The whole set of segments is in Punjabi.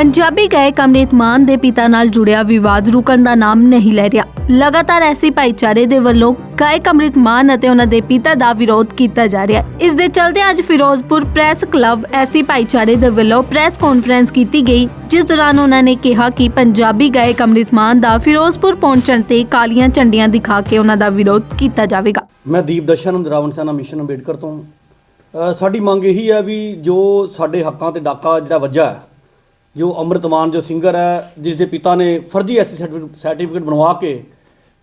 ਪੰਜਾਬੀ ਗਾਇਕ ਅਮਰਿਤ ਮਾਨ ਦੇ ਪਿਤਾ ਨਾਲ ਜੁੜਿਆ ਵਿਵਾਦ ਰੁਕਣ ਦਾ ਨਾਮ ਨਹੀਂ ਲੈ ਰਿਹਾ। ਲਗਾਤਾਰ ਐਸੀ ਭਾਈਚਾਰੇ ਦੇ ਵੱਲੋਂ ਗਾਇਕ ਅਮਰਿਤ ਮਾਨ ਅਤੇ ਉਹਨਾਂ ਦੇ ਪਿਤਾ ਦਾ ਵਿਰੋਧ ਕੀਤਾ ਜਾ ਰਿਹਾ ਹੈ। ਇਸ ਦੇ ਚਲਦੇ ਅੱਜ ਫਿਰੋਜ਼ਪੁਰ ਪ੍ਰੈਸ ਕਲੱਬ ਐਸੀ ਭਾਈਚਾਰੇ ਦੇ ਵੱਲੋਂ ਪ੍ਰੈਸ ਕਾਨਫਰੰਸ ਕੀਤੀ ਗਈ, ਜਿਸ ਦੌਰਾਨ ਉਹਨਾਂ ਨੇ ਕਿਹਾ ਕਿ ਪੰਜਾਬੀ ਗਾਇਕ ਅਮਰਿਤ ਮਾਨ ਦਾ ਫਿਰੋਜ਼ਪੁਰ ਪਹੁੰਚਣ ਤੇ ਕਾਲੀਆਂ ਝੰਡੀਆਂ ਦਿਖਾ ਕੇ ਉਹਨਾਂ ਦਾ ਵਿਰੋਧ ਕੀਤਾ ਜਾਵੇਗਾ। ਮੈਂ ਦੀਪ ਦਰਸ਼ਨ, ਰਾਵਣ ਸੈਨਾ ਮਿਸ਼ਨ ਅੰਬੇਡਕਰ ਤੋਂ। ਸਾਡੀ ਮੰਗ ਇਹੀ ਹੈ ਵੀ ਜੋ ਸਾਡੇ ਹੱਕਾਂ ਤੇ ਡਾਕਾ ਜਿਹੜਾ ਵੱਜਾ ਹੈ ਜੋ ਅੰਮ੍ਰਿਤਮਾਨ ਜੋ ਸਿੰਗਰ ਹੈ, ਜਿਸ ਦੇ ਪਿਤਾ ਨੇ ਫਰਜ਼ੀ ਐਸੀ ਸਰਟੀਫਿਕੇਟ ਬਣਵਾ ਕੇ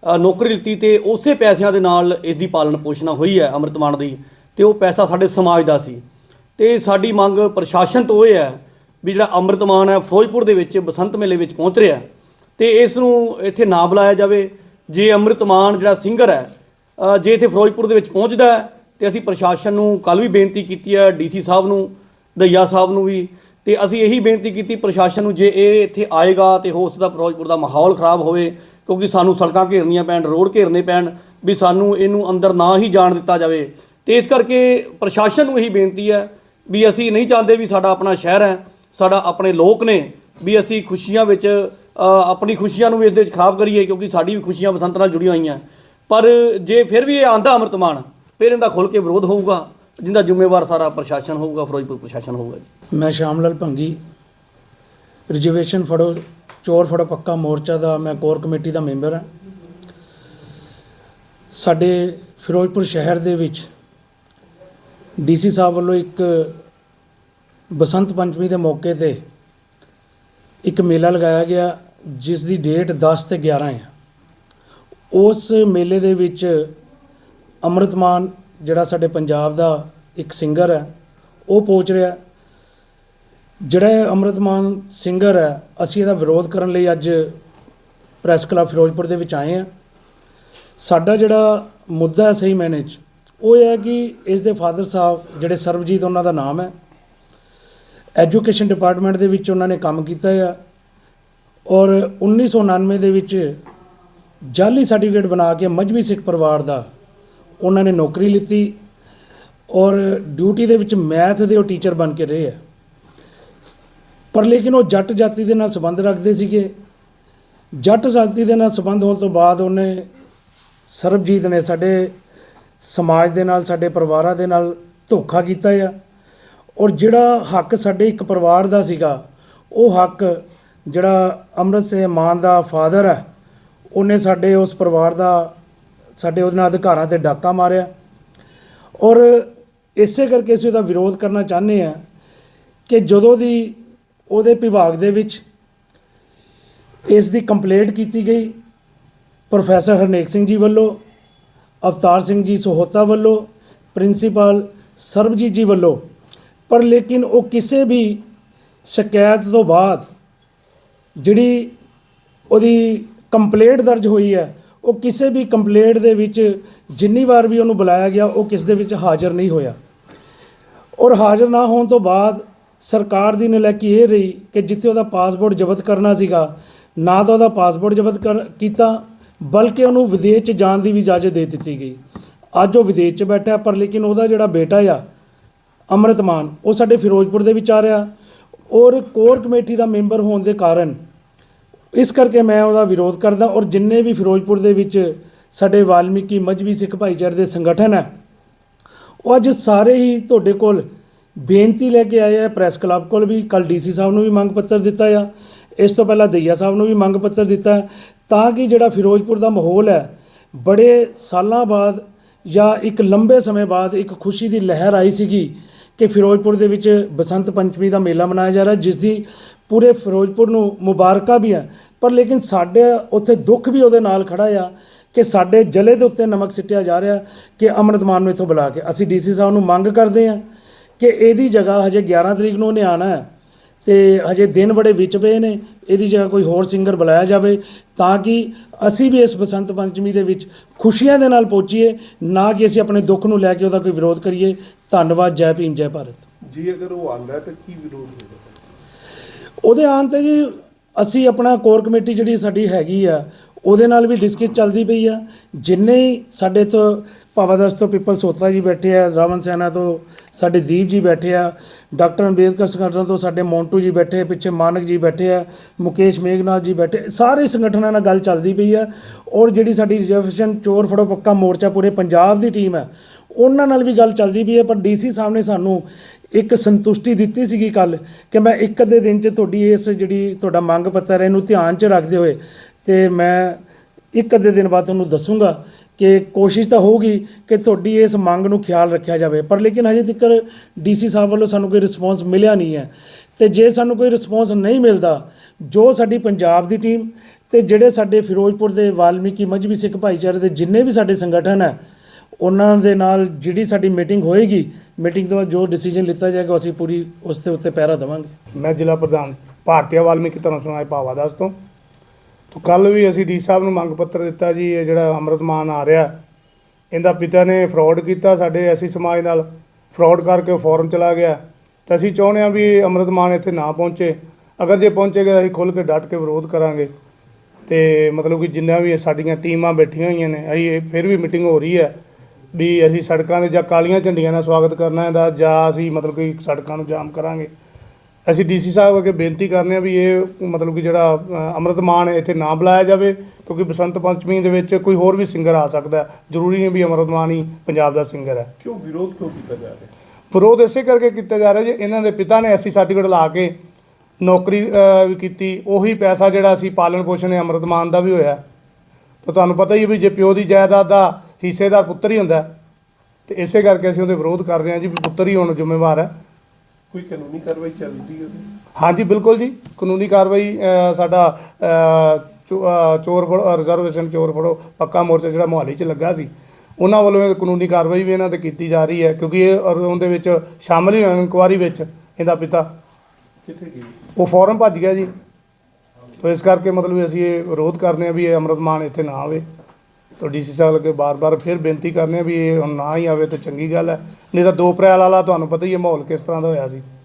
ਨੌਕਰੀ ਲਿੱਤੀ ਤੇ ਉਸੇ ਪੈਸਿਆਂ ਦੇ ਨਾਲ ਇਸ ਦੀ ਪਾਲਣ ਪੋਸ਼ਣਾ ਹੋਈ ਹੈ ਅੰਮ੍ਰਿਤਮਾਨ ਦੀ ਤੇ ਉਹ ਪੈਸਾ ਸਾਡੇ ਸਮਾਜ ਦਾ ਸੀ। ਤੇ ਸਾਡੀ ਮੰਗ ਪ੍ਰਸ਼ਾਸਨ ਤੋਂ ਇਹ ਹੈ ਵੀ ਜਿਹੜਾ ਅੰਮ੍ਰਿਤਮਾਨ ਹੈ, ਫਿਰੋਜ਼ਪੁਰ ਦੇ ਵਿੱਚ ਬਸੰਤ ਮੇਲੇ ਵਿੱਚ ਪਹੁੰਚ ਰਿਹਾ ਹੈ ਤੇ ਇਸ ਨੂੰ ਇੱਥੇ ਨਾ ਬੁਲਾਇਆ ਜਾਵੇ। ਜੇ ਅੰਮ੍ਰਿਤਮਾਨ ਜਿਹੜਾ ਸਿੰਗਰ ਹੈ ਜੇ ਇੱਥੇ ਫਿਰੋਜ਼ਪੁਰ ਦੇ ਵਿੱਚ ਪਹੁੰਚਦਾ ਹੈ, ਤੇ ਅਸੀਂ ਪ੍ਰਸ਼ਾਸਨ ਨੂੰ ਕੱਲ ਵੀ ਬੇਨਤੀ ਕੀਤੀ ਹੈ, ਡੀਸੀ ਸਾਹਿਬ ਨੂੰ, ਦਈਆ ਸਾਹਿਬ ਨੂੰ ਵੀ ਤੇ ਅਸੀਂ ਇਹੀ ਬੇਨਤੀ ਕੀਤੀ ਪ੍ਰਸ਼ਾਸਨ ਨੂੰ ਜੇ ਇਹ ਇੱਥੇ ਆਏਗਾ ਤੇ ਹੋ ਸਕਦਾ ਫਿਰੋਜ਼ਪੁਰ ਦਾ ਮਾਹੌਲ ਖਰਾਬ ਹੋਵੇ, ਕਿਉਂਕਿ ਸਾਨੂੰ ਸੜਕਾਂ ਘੇਰਨੀਆਂ ਪੈਣ, ਰੋਡ ਘੇਰਨੇ ਪੈਣ, ਵੀ ਸਾਨੂੰ ਇਹਨੂੰ ਅੰਦਰ ਨਾ ਹੀ ਜਾਣ ਦਿੱਤਾ ਜਾਵੇ। ਤੇ ਇਸ ਕਰਕੇ ਪ੍ਰਸ਼ਾਸਨ ਨੂੰ ਇਹੀ ਬੇਨਤੀ ਹੈ ਵੀ ਅਸੀਂ ਨਹੀਂ ਚਾਹੁੰਦੇ ਵੀ ਸਾਡਾ ਆਪਣਾ ਸ਼ਹਿਰ ਹੈ, ਸਾਡਾ ਆਪਣੇ ਲੋਕ ਨੇ, ਵੀ ਅਸੀਂ ਖੁਸ਼ੀਆਂ ਵਿੱਚ ਆਪਣੀ ਖੁਸ਼ੀਆਂ ਨੂੰ ਵੀ ਇਹਦੇ ਵਿੱਚ ਖਰਾਬ ਕਰੀਏ, ਕਿਉਂਕਿ ਸਾਡੀ ਵੀ ਖੁਸ਼ੀਆਂ ਬਸੰਤ ਨਾਲ ਜੁੜੀਆਂ ਹੋਈਆਂ। ਪਰ ਜੇ ਫਿਰ ਵੀ ਇਹ ਆਂਦਾ ਅੰਮ੍ਰਿਤਮਾਨ ਫਿਰ ਇਹਦਾ ਖੁੱਲ ਕੇ ਵਿਰੋਧ ਹੋਊਗਾ। ਜਿੰਦਾ ਜ਼ਿੰਮੇਵਾਰ ਸਾਰਾ ਪ੍ਰਸ਼ਾਸਨ ਹੋਊਗਾ, ਫਿਰੋਜ਼ਪੁਰ ਪ੍ਰਸ਼ਾਸਨ ਹੋਊਗਾ ਜੀ। ਮੈਂ ਸ਼ਾਮ ਲਾਲ ਭੰਗੀ ਰਿਜ਼ਰਵੇਸ਼ਨ ਫੜੋ, ਚੋਰ ਫੜੋ ਪੱਕਾ ਮੋਰਚਾ ਦਾ, ਮੈਂ ਕੋਰ ਕਮੇਟੀ ਦਾ ਮੈਂਬਰ ਹਾਂ। ਸਾਡੇ ਫਿਰੋਜ਼ਪੁਰ ਸ਼ਹਿਰ ਦੇ ਵਿੱਚ ਡੀਸੀ ਸਾਹਿਬ ਵੱਲੋਂ ਇੱਕ ਬਸੰਤ ਪੰਚਮੀ ਦੇ ਮੌਕੇ ਤੇ ਇੱਕ ਮੇਲਾ ਲਗਾਇਆ ਗਿਆ, ਜਿਸ ਦੀ ਡੇਟ 10 ਤੇ 11 ਹੈ। ਉਸ ਮੇਲੇ ਦੇ ਵਿੱਚ ਅੰਮ੍ਰਿਤਮਾਨ ਜਿਹੜਾ ਸਾਡੇ ਪੰਜਾਬ ਦਾ ਇੱਕ ਸਿੰਗਰ ਹੈ, ਉਹ ਪਹੁੰਚ ਰਿਹਾ ਜਿਹੜਾ ਇਹ ਅੰਮ੍ਰਿਤਮਾਨ ਸਿੰਗਰ ਹੈ, ਅਸੀਂ ਇਹਦਾ ਵਿਰੋਧ ਕਰਨ ਲਈ ਅੱਜ ਪ੍ਰੈਸ ਕਲੱਬ ਫਿਰੋਜ਼ਪੁਰ ਦੇ ਵਿੱਚ ਆਏ ਹਾਂ। ਸਾਡਾ ਜਿਹੜਾ ਮੁੱਦਾ ਹੈ ਸਹੀ ਮੈਨੇਜ ਉਹ ਇਹ ਹੈ ਕਿ ਇਸ ਦੇ ਫਾਦਰ ਸਾਹਿਬ, ਜਿਹੜੇ ਸਰਬਜੀਤ ਉਹਨਾਂ ਦਾ ਨਾਮ ਹੈ ਐਜੂਕੇਸ਼ਨ ਡਿਪਾਰਟਮੈਂਟ ਦੇ ਵਿੱਚ ਉਹਨਾਂ ਨੇ ਕੰਮ ਕੀਤਾ ਆ ਔਰ 1999 ਦੇ ਵਿੱਚ ਜਾਲੀ ਸਰਟੀਫਿਕੇਟ ਬਣਾ ਕੇ ਮਜਬੀ ਸਿੱਖ ਪਰਿਵਾਰ ਦਾ ਉਹਨਾਂ ਨੇ ਨੌਕਰੀ ਲਿੱਤੀ ਔਰ ਡਿਊਟੀ ਦੇ ਵਿੱਚ ਮੈਥ ਦੇ ਉਹ ਟੀਚਰ ਬਣ ਕੇ ਰਹੇ ਆ। ਪਰ ਲੇਕਿਨ ਉਹ ਜੱਟ ਜਾਤੀ ਦੇ ਨਾਲ ਸੰਬੰਧ ਰੱਖਦੇ ਸੀਗੇ। ਜੱਟ ਜਾਤੀ ਦੇ ਨਾਲ ਸੰਬੰਧ ਹੋਣ ਤੋਂ ਬਾਅਦ ਉਹਨੇ ਸਰਬਜੀਤ ਨੇ ਸਾਡੇ ਸਮਾਜ ਦੇ ਨਾਲ, ਸਾਡੇ ਪਰਿਵਾਰਾਂ ਦੇ ਨਾਲ ਧੋਖਾ ਕੀਤਾ ਆ। ਔਰ ਜਿਹੜਾ ਹੱਕ ਸਾਡੇ ਇੱਕ ਪਰਿਵਾਰ ਦਾ ਸੀਗਾ, ਉਹ ਹੱਕ ਜਿਹੜਾ ਅੰਮ੍ਰਿਤ ਸਿੰਘ ਮਾਨ ਦਾ ਫਾਦਰ ਹੈ, ਉਹਨੇ ਸਾਡੇ ਉਸ ਪਰਿਵਾਰ ਦਾ ਸਾਡੇ ਉਹਦੇ ਨਾਲ ਅਧਿਕਾਰਾਂ ਤੇ ਡਾਕਾ ਮਾਰਿਆ। ਔਰ ਇਸੇ ਕਰਕੇ ਅਸੀਂ ਉਹਦਾ ਵਿਰੋਧ ਕਰਨਾ ਚਾਹੁੰਦੇ ਆ ਕਿ ਜਦੋਂ ਦੀ ਉਹਦੇ ਵਿਭਾਗ ਦੇ ਵਿੱਚ ਇਸ ਦੀ ਕੰਪਲੇਂਟ ਕੀਤੀ ਗਈ, ਪ੍ਰੋਫੈਸਰ ਹਰਨੇਕ ਸਿੰਘ ਜੀ ਵੱਲੋਂ, ਅਵਤਾਰ ਸਿੰਘ ਜੀ ਸੋਹਤਾ ਵੱਲੋਂ, ਪ੍ਰਿੰਸੀਪਲ ਸਰਬਜੀਤ ਜੀ ਵੱਲੋਂ, ਪਰ ਲੇਕਿਨ ਉਹ ਕਿਸੇ ਵੀ ਸ਼ਿਕਾਇਤ ਤੋਂ ਬਾਅਦ ਜਿਹੜੀ ਉਹਦੀ ਕੰਪਲੇਂਟ ਦਰਜ ਹੋਈ ਹੈ ਉਹ ਕਿਸੇ ਵੀ ਕੰਪਲੇਂਟ ਦੇ ਵਿੱਚ ਜਿੰਨੀ ਵਾਰ ਵੀ ਉਹਨੂੰ ਬੁਲਾਇਆ ਗਿਆ, ਉਹ ਕਿਸ ਦੇ ਵਿੱਚ ਹਾਜ਼ਰ ਨਹੀਂ ਹੋਇਆ। ਔਰ ਹਾਜ਼ਰ ਨਾ ਹੋਣ ਤੋਂ ਬਾਅਦ ਸਰਕਾਰ ਦੀ ਨਲਾਇਕੀ ਇਹ ਰਹੀ ਕਿ ਜਿੱਥੇ ਉਹਦਾ ਪਾਸਪੋਰਟ ਜ਼ਬਤ ਕਰਨਾ ਸੀਗਾ, ਨਾ ਤਾਂ ਉਹਦਾ ਪਾਸਪੋਰਟ ਜ਼ਬਤ ਕਰ, ਕੀਤਾ, ਬਲਕਿ ਉਹਨੂੰ ਵਿਦੇਸ਼ 'ਚ ਜਾਣ ਦੀ ਵੀ ਇਜਾਜ਼ਤ ਦੇ ਦਿੱਤੀ ਗਈ। ਅੱਜ ਉਹ ਵਿਦੇਸ਼ 'ਚ ਬੈਠਾ, ਪਰ ਲੇਕਿਨ ਉਹਦਾ ਜਿਹੜਾ ਬੇਟਾ ਆ ਅੰਮ੍ਰਿਤਮਾਨ ਉਹ ਸਾਡੇ ਫਿਰੋਜ਼ਪੁਰ ਦੇ ਵਿੱਚ ਆ ਰਿਹਾ। ਔਰ ਕੋਰ ਕਮੇਟੀ ਦਾ ਮੈਂਬਰ ਹੋਣ ਦੇ ਕਾਰਨ ਇਸ ਕਰਕੇ ਮੈਂ ਉਹਦਾ ਵਿਰੋਧ ਕਰਦਾ ਔਰ ਜਿੰਨੇ ਵੀ ਫਿਰੋਜ਼ਪੁਰ ਦੇ ਵਿੱਚ ਸਾਡੇ ਵਾਲਮੀਕੀ ਮਜਬੀ ਸਿੱਖ ਭਾਈਚਾਰੇ ਦੇ ਸੰਗਠਨ ਹੈ, ਉਹ ਅੱਜ ਸਾਰੇ ਹੀ ਤੁਹਾਡੇ ਕੋਲ ਬੇਨਤੀ ਲੈ ਕੇ ਆਏ ਆ, ਪ੍ਰੈਸ ਕਲੱਬ ਕੋਲ ਵੀ ਕੱਲ ਡੀਸੀ ਸਾਹਿਬ ਨੂੰ ਵੀ ਮੰਗ ਪੱਤਰ ਦਿੱਤਾ ਆ, ਇਸ ਤੋਂ ਪਹਿਲਾਂ ਦਈਆ ਸਾਹਿਬ ਨੂੰ ਵੀ ਮੰਗ ਪੱਤਰ ਦਿੱਤਾ ਤਾਂ ਕਿ ਜਿਹੜਾ ਫਿਰੋਜ਼ਪੁਰ ਦਾ ਮਾਹੌਲ ਹੈ, ਬੜੇ ਸਾਲਾਂ ਬਾਅਦ ਜਾਂ ਇੱਕ ਲੰਬੇ ਸਮੇਂ ਬਾਅਦ ਇੱਕ ਖੁਸ਼ੀ ਦੀ ਲਹਿਰ ਆਈ ਸੀਗੀ ਕਿ ਫਿਰੋਜ਼ਪੁਰ ਦੇ ਵਿੱਚ ਬਸੰਤ ਪੰਚਮੀ ਦਾ ਮੇਲਾ ਮਨਾਇਆ ਜਾ ਰਿਹਾ ਜਿਸ ਦੀ ਪੂਰੇ ਫਿਰੋਜ਼ਪੁਰ ਨੂੰ ਮੁਬਾਰਕਾਂ ਵੀ ਆ ਪਰ ਲੇਕਿਨ ਸਾਡੇ ਉੱਥੇ ਦੁੱਖ ਵੀ ਉਹਦੇ ਨਾਲ ਖੜਾ ਆ ਕਿ ਸਾਡੇ ਜਲੇ ਦੇ ਉੱਤੇ ਨਮਕ ਸਿੱਟਿਆ ਜਾ ਰਿਹਾ ਕਿ ਅੰਮ੍ਰਿਤਮਾਨ ਨੂੰ ਇੱਥੋਂ ਬੁਲਾ ਕੇ। ਅਸੀਂ ਡੀਸੀ ਸਾਹਿਬ ਨੂੰ ਮੰਗ ਕਰਦੇ ਹਾਂ ਕਿ ਇਹਦੀ ਜਗ੍ਹਾ ਹਜੇ 11 ਤਰੀਕ ਨੂੰ ਉਹਨੇ ਆਣਾ ਹੈ ਤੇ ਹਜੇ ਦਿਨ ਬੜੇ ਵਿੱਚ ਪਏ ਨੇ, ਇਹਦੀ ਜਗ੍ਹਾ ਕੋਈ ਹੋਰ ਸਿੰਗਰ ਬੁਲਾਇਆ ਜਾਵੇ ਤਾਂ ਕਿ ਅਸੀਂ ਵੀ ਇਸ ਬਸੰਤ ਪੰਚਮੀ ਦੇ ਵਿੱਚ ਖੁਸ਼ੀਆਂ ਦੇ ਨਾਲ ਪਹੁੰਚੀਏ, ਨਾ ਕਿ ਅਸੀਂ ਆਪਣੇ ਦੁੱਖ ਨੂੰ ਲੈ ਕੇ ਉਹਦਾ ਕੋਈ ਵਿਰੋਧ ਕਰੀਏ। ਧੰਨਵਾਦ ਜੈ ਭੀਮ ਜੈ ਭਾਰਤ। ਜੀ ਅਗਰ ਉਹ ਆਂਦਾ ਹੈ ਤਾਂ ਕੀ ਵਿਰੋਧ ਹੋਏਗਾ ਉਹਦੇ ਆਉਣ ਤੇ ਜੀ ਅਸੀਂ ਆਪਣਾ ਕੋਰ ਕਮੇਟੀ ਜਿਹੜੀ ਸਾਡੀ ਹੈਗੀ ਆ ਉਹਦੇ ਨਾਲ ਵੀ ਡਿਸਕਸ ਚੱਲਦੀ ਪਈ ਆ। ਜਿੰਨੇ ਸਾਡੇ ਤੋਂ ਭਾਵਾਦਸ ਤੋਂ ਪਿੱਪਲ ਸੋਤਾ ਜੀ ਬੈਠੇ ਆ ਰਾਵਨ ਸੈਨਾ ਤੋਂ ਸਾਡੇ ਦੀਪ ਜੀ ਬੈਠੇ ਆ ਡਾਕਟਰ ਅੰਬੇਦਕਰ ਸੰਗਠਨ ਤੋਂ ਸਾਡੇ ਮੌਂਟੂ ਜੀ ਬੈਠੇ ਆ, ਪਿੱਛੇ ਮਾਨਕ ਜੀ ਬੈਠੇ ਆ ਮੁਕੇਸ਼ ਮੇਘਨਾਥ ਜੀ ਬੈਠੇ ਸਾਰੇ ਸੰਗਠਨਾਂ ਨਾਲ ਗੱਲ ਚੱਲਦੀ ਪਈ ਆ। ਔਰ ਜਿਹੜੀ ਸਾਡੀ ਰਿਜ਼ਰਵੇਸ਼ਨ ਚੋਰ ਫੜੋ ਪੱਕਾ ਮੋਰਚਾ ਪੂਰੇ ਪੰਜਾਬ ਦੀ ਟੀਮ ਹੈ ਉਹਨਾਂ ਨਾਲ ਵੀ ਗੱਲ ਚੱਲਦੀ ਵੀ ਹੈ, ਪਰ ਡੀਸੀ ਸਾਹਿਬ ਨੇ ਸਾਨੂੰ ਇੱਕ ਸੰਤੁਸ਼ਟੀ ਦਿੱਤੀ ਸੀਗੀ ਕੱਲ ਕਿ ਮੈਂ ਇੱਕ ਅੱਧੇ ਦਿਨ 'ਚ ਤੁਹਾਡੀ ਇਸ ਜਿਹੜੀ ਤੁਹਾਡਾ ਮੰਗ ਪੱਤਰ ਹੈ, ਇਹਨੂੰ ਧਿਆਨ 'ਚ ਰੱਖਦੇ ਹੋਏ ਤੇ ਮੈਂ ਇੱਕ ਅੱਧੇ ਦਿਨ ਬਾਅਦ ਤੁਹਾਨੂੰ ਦੱਸੂਗਾ ਕਿ ਕੋਸ਼ਿਸ਼ ਤਾਂ ਹੋਊਗੀ ਕਿ ਤੁਹਾਡੀ ਇਸ ਮੰਗ ਨੂੰ ਖਿਆਲ ਰੱਖਿਆ ਜਾਵੇ, ਪਰ ਲੇਕਿਨ ਹਜੇ ਤੱਕ ਡੀਸੀ ਸਾਹਿਬ ਵੱਲੋਂ ਸਾਨੂੰ ਕੋਈ ਰਿਸਪੌਂਸ ਮਿਲਿਆ ਨਹੀਂ ਹੈ। ਤੇ ਜੇ ਸਾਨੂੰ ਕੋਈ ਰਿਸਪੌਂਸ ਨਹੀਂ ਮਿਲਦਾ, ਜੋ ਸਾਡੀ ਪੰਜਾਬ ਦੀ ਟੀਮ ਤੇ ਜਿਹੜੇ ਸਾਡੇ ਫਿਰੋਜ਼ਪੁਰ ਦੇ ਵਾਲਮੀਕੀ ਮਜਬੀ ਸਿੱਖ ਭਾਈਚਾਰੇ ਦੇ ਜਿੰਨੇ ਵੀ ਸਾਡੇ ਸੰਗਠਨ ਹੈ ਉਹਨਾਂ ਦੇ ਨਾਲ ਜਿਹੜੀ ਸਾਡੀ ਮੀਟਿੰਗ ਹੋਏਗੀ, ਮੀਟਿੰਗ ਤੋਂ ਬਾਅਦ ਜੋ ਡਿਸੀਜਨ ਲਿੱਤਾ ਜਾਏਗਾ ਅਸੀਂ ਪੂਰੀ ਉਸ ਦੇ ਉੱਤੇ ਪਹਿਰਾ ਦੇਵਾਂਗੇ। ਮੈਂ ਜ਼ਿਲ੍ਹਾ ਪ੍ਰਧਾਨ ਭਾਰਤੀਆ ਵਾਲਮੀਕੀ ਧਰਮ ਸਮਾਜ ਭਾਵਾਦਾਸ ਤੋਂ। ਤੋਂ ਕੱਲ ਵੀ ਅਸੀਂ ਡੀ ਸਾਹਿਬ ਨੂੰ ਮੰਗ ਪੱਤਰ ਦਿੱਤਾ ਜੀ, ਇਹ ਜਿਹੜਾ ਅੰਮ੍ਰਿਤਮਾਨ ਆ ਰਿਹਾ, ਇਹਦਾ ਪਿਤਾ ਨੇ ਫਰਾਡ ਕੀਤਾ ਸਾਡੇ ਐਸੀ ਸਮਾਜ ਨਾਲ ਫਰਾਡ ਕਰਕੇ ਫੋਰਮ ਚਲਾ ਗਿਆ। ਤਾਂ ਅਸੀਂ ਚਾਹੁੰਦੇ ਹਾਂ ਵੀ ਅੰਮ੍ਰਿਤਮਾਨ ਇੱਥੇ ਨਾ ਪਹੁੰਚੇ। ਅਗਰ ਜੇ ਪਹੁੰਚੇਗਾ, ਅਸੀਂ ਖੁੱਲ੍ਹ ਕੇ ਡਟ ਕੇ ਵਿਰੋਧ ਕਰਾਂਗੇ। ਤੇ ਮਤਲਬ ਕਿ ਜਿੰਨਾ ਵੀ ਸਾਡੀਆਂ ਟੀਮਾਂ ਬੈਠੀਆਂ ਹੋਈਆਂ ਨੇ, ਅਸੀਂ ਇਹ ਫਿਰ ਵੀ ਮੀਟਿੰਗ ਹੋ ਰਹੀ ਹੈ। ਵੀ ਅਸੀਂ ਸੜਕਾਂ ਦੇ ਜਾਂ ਕਾਲੀਆਂ ਝੰਡੀਆਂ ਨਾਲ ਸਵਾਗਤ ਕਰਨਾ ਇਹਦਾ ਜਾਂ ਅਸੀਂ ਮਤਲਬ ਕਿ ਸੜਕਾਂ ਨੂੰ ਜਾਮ ਕਰਾਂਗੇ। ਅਸੀਂ ਡੀਸੀ ਸਾਹਿਬ ਅੱਗੇ ਬੇਨਤੀ ਕਰਨੇ ਆ ਵੀ ਇਹ ਮਤਲਬ ਕਿ ਜਿਹੜਾ ਅੰਮ੍ਰਿਤ ਮਾਨ ਹੈ ਇੱਥੇ ਨਾ ਬੁਲਾਇਆ ਜਾਵੇ ਕਿਉਂਕਿ ਬਸੰਤ ਪੰਚਮੀ ਦੇ ਵਿੱਚ ਕੋਈ ਹੋਰ ਵੀ ਸਿੰਗਰ ਆ ਸਕਦਾ। ਹੈ। ਜ਼ਰੂਰੀ ਨਹੀਂ ਵੀ ਅੰਮ੍ਰਿਤ ਮਾਨ ਹੀ ਪੰਜਾਬ ਦਾ ਸਿੰਗਰ ਹੈ। ਕਿਉਂ ਵਿਰੋਧ ਕਿਉਂ ਕੀਤਾ ਜਾ ਰਿਹਾ? ਵਿਰੋਧ ਇਸੇ ਕਰਕੇ ਕੀਤਾ ਜਾ ਰਿਹਾ ਜੀ ਇਹਨਾਂ ਦੇ ਪਿਤਾ ਨੇ ਐਸੀ ਸਰਟੀਫਿਕੇਟ ਲਾ ਕੇ ਨੌਕਰੀ ਕੀਤੀ ਉਹੀ ਪੈਸਾ ਜਿਹੜਾ ਅਸੀਂ ਪਾਲਣ ਪੋਸ਼ਣ ਹੈ ਅੰਮ੍ਰਿਤ ਮਾਨ ਦਾ ਵੀ ਹੋਇਆ। ਤਾਂ ਤੁਹਾਨੂੰ ਪਤਾ ਹੀ ਵੀ ਜੇ ਪਿਓ ਦੀ ਜਾਇਦਾਦ ਦਾ ਹਿੱਸੇਦਾਰ ਪੁੱਤਰ ਹੀ ਹੁੰਦਾ ਤੇ ਇਸੇ ਕਰਕੇ ਅਸੀਂ ਉਹਦੇ ਵਿਰੋਧ ਕਰ ਰਹੇ ਹਾਂ ਜੀ ਵੀ ਪੁੱਤਰ ਹੀ ਹੁਣ ਜ਼ਿੰਮੇਵਾਰ ਹੈ। ਕੋਈ ਕਾਨੂੰਨੀ ਕਾਰਵਾਈ ਚੱਲਦੀ ਹੈ? ਹਾਂਜੀ ਬਿਲਕੁਲ ਜੀ। ਕਾਨੂੰਨੀ ਕਾਰਵਾਈ ਸਾਡਾ ਚੋਰ ਫੜੋ ਰਿਜ਼ਰਵੇਸ਼ਨ ਚੋਰ ਫੜੋ ਪੱਕਾ ਮੋਰਚਾ ਜਿਹੜਾ ਮੋਹਾਲੀ 'ਚ ਲੱਗਾ ਸੀ ਉਹਨਾਂ ਵੱਲੋਂ ਇਹ ਕਾਨੂੰਨੀ ਕਾਰਵਾਈ ਵੀ ਇਹਨਾਂ ਤੇ ਕੀਤੀ ਜਾ ਰਹੀ ਹੈ ਕਿਉਂਕਿ ਇਹ ਉਹਦੇ ਵਿੱਚ ਸ਼ਾਮਲ ਹੀ ਹੋਏ ਇਨਕੁਆਰੀ ਵਿੱਚ ਇਹਦਾ ਪਿਤਾ। ਕਿੱਥੇ ਗਈ ਉਹ ਫੌਰਨ ਭੱਜ ਗਿਆ ਜੀ। ਤੋ ਇਸ ਕਰਕੇ ਮਤਲਬ ਅਸੀਂ ਇਹ ਵਿਰੋਧ ਕਰਨੇ ਆ ਵੀ ਇਹ ਅੰਮ੍ਰਿਤ ਮਾਨ ਇੱਥੇ ਨਾ ਆਵੇ। ਤੋ ਡੀਸੀ ਸਾਹਿਬ ਅੱਗੇ ਬਾਰ-ਬਾਰ ਫਿਰ ਬੇਨਤੀ ਕਰਨੇ ਆ ਵੀ ਇਹ ਹੁਣ ਨਾ ਹੀ ਆਵੇ ਤਾਂ ਚੰਗੀ ਗੱਲ ਹੈ। ਨਹੀਂ ਤਾਂ ਦੋ ਅਪ੍ਰੈਲ ਵਾਲਾ ਤੁਹਾਨੂੰ ਪਤਾ ਹੀ ਹੈ ਮਾਹੌਲ ਕਿਸ ਤਰ੍ਹਾਂ ਦਾ ਹੋਇਆ ਸੀ।